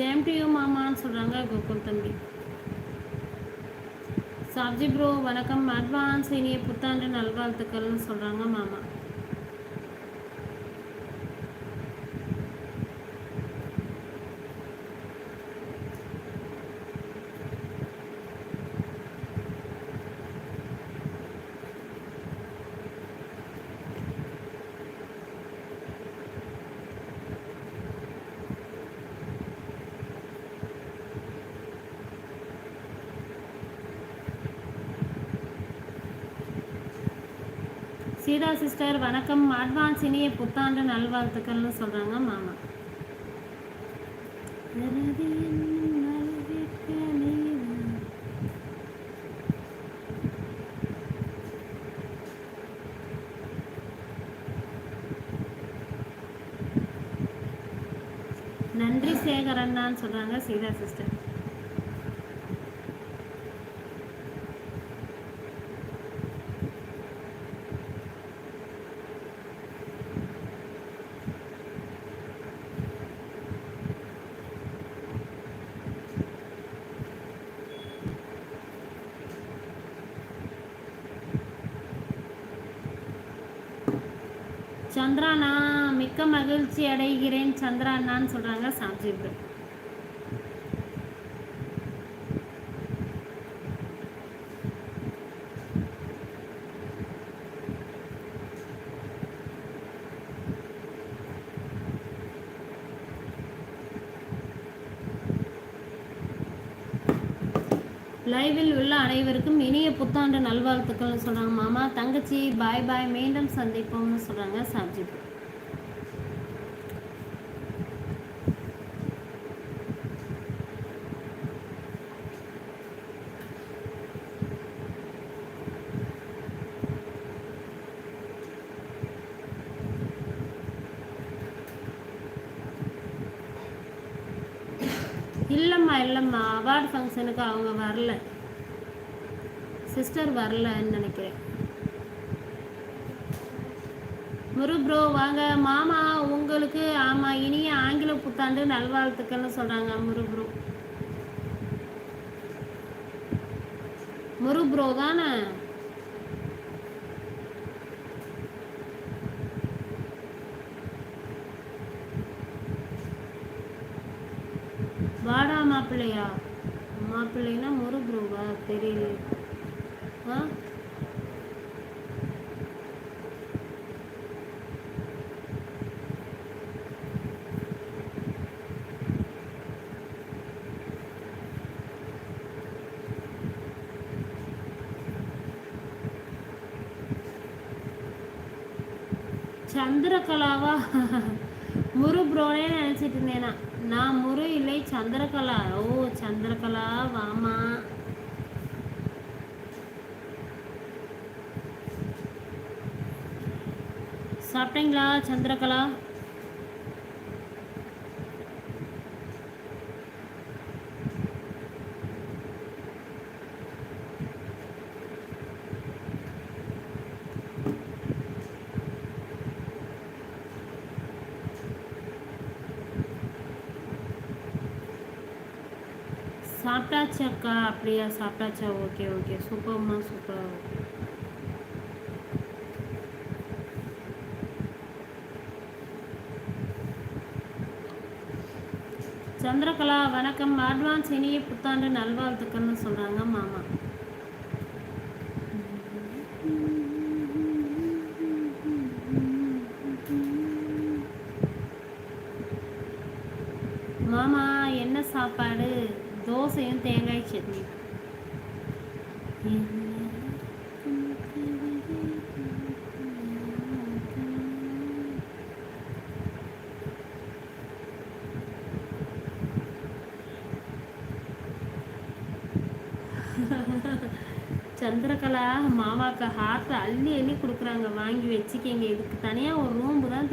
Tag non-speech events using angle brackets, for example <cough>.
Same to you மாமான்னு சொல்கிறாங்க கோகுல் தம்பி. சாப்ஜி ப்ரோ வணக்கம். அட்வான்ஸ் இனிய புத்தாண்டு நல்வாழ்த்துக்கள்னு சொல்கிறாங்க மாமா. சீதா சிஸ்டர் வணக்கம். அட்வான்ஸ் இனிய புத்தாண்டு நல்வாழ்த்துக்கள்னு சொல்கிறாங்க மாமா. நன்றி சேகரண்ணான்னு சொல்கிறாங்க சீதா சிஸ்டர். சந்திரானா மிக்க மகிழ்ச்சி அடைகிறேன் சந்திரானான்னு சொல்கிறாங்க சாப்ஜி லைவில் உள்ள அனைவருக்கும் இனிய புத்தாண்டு நல்வாழ்த்துக்கள்னு சொல்கிறாங்க மாமா தங்கச்சி பாய் பாய் மீண்டும் சந்திப்போம்னு சொல்கிறாங்க சாப்ஜி இல்லைம்மா இல்லைம்மா. அவார்டு ஃபங்க்ஷனுக்கு அவங்க வரல. சிஸ்டர் வரலன்னு நினைக்கிறேன். முரு ப்ரோ வாங்க. மாமா உங்களுக்கு ஆமாம் இனிய ஆங்கில புத்தாண்டு நல்வாழ்த்துக்கள்னு சொல்கிறாங்க முரு ப்ரோ முரு ப்ரோ தானே? மாப்பிள்ளையா? மாப்பிள்ளைனா முரு ப்ரோவா தெரியல. ஆ? சந்திரகலாவா? <laughs> முரு ப்ரோனே நினச்சிட்டு இருந்தேனா. நான் முரு இல்லை சந்திரகலா. ஓ சந்திரகலா வாமா. சாப்பிட்டீங்களா சந்திரகலா? சாப்பிட்டாச்சு அக்கா. அப்படியா? சாப்பிட்டாச்சா? Okay okay. சூப்பர்மா சூப்பர். சந்திரகலா வணக்கம். அட்வான்ஸ் இனிய புத்தாண்டு நல்வாழ்த்துக்கள்னு சொல்கிறாங்க மாமா. மாமா என்ன சாப்பாடு? தோசையும் தேங்காய் சட்னி. சந்திரகலா மாமாக்கு ஹார்ட் அள்ளி அள்ளி கொடுக்குறாங்க. வாங்கி வச்சுக்கிங்க. இதுக்கு தனியாக ஒரு ரூம்பு தான்